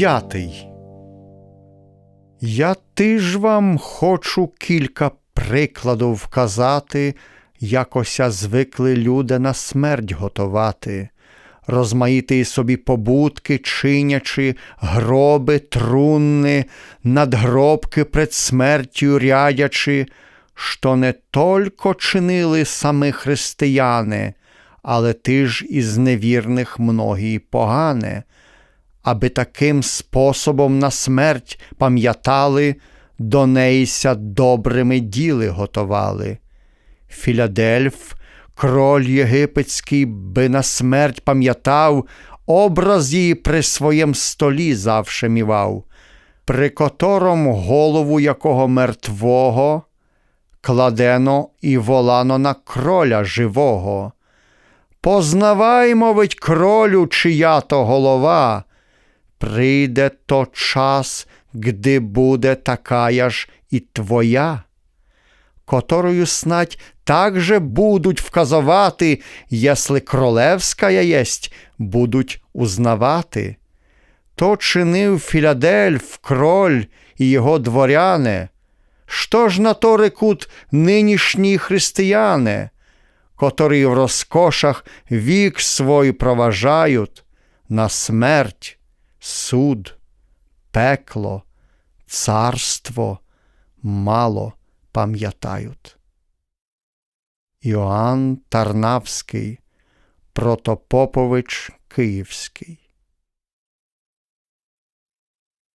П'ятий. Я тиж вам хочу кілька прикладів вказати, якося звикли люди на смерть готувати, розмаїти собі побутки, чинячи, гроби, трунни, надгробки пред смертю рядячи, що не тільки чинили самі християни, але ти ж із невірних многі погане, аби таким способом на смерть пам'ятали, до неїся добрими діли готували. Філадельф, кроль єгипетський, би на смерть пам'ятав, образ її при своєм столі завше мівав, при котором голову якого мертвого кладено і волано на кроля живого. Познавай, мовить кролю, чия то голова, прийде то час, гди буде такая ж і твоя, которую снать также будуть вказувати, если кролевская єсть, будуть узнавати. То чинив Філадельф, кроль і його дворяне. Що ж на то рекут нинішні християни, котрі в розкошах вік свой проважають на смерть, суд, пекло, царство мало пам'ятають. Йоанн Тарнавський, Протопопович Київський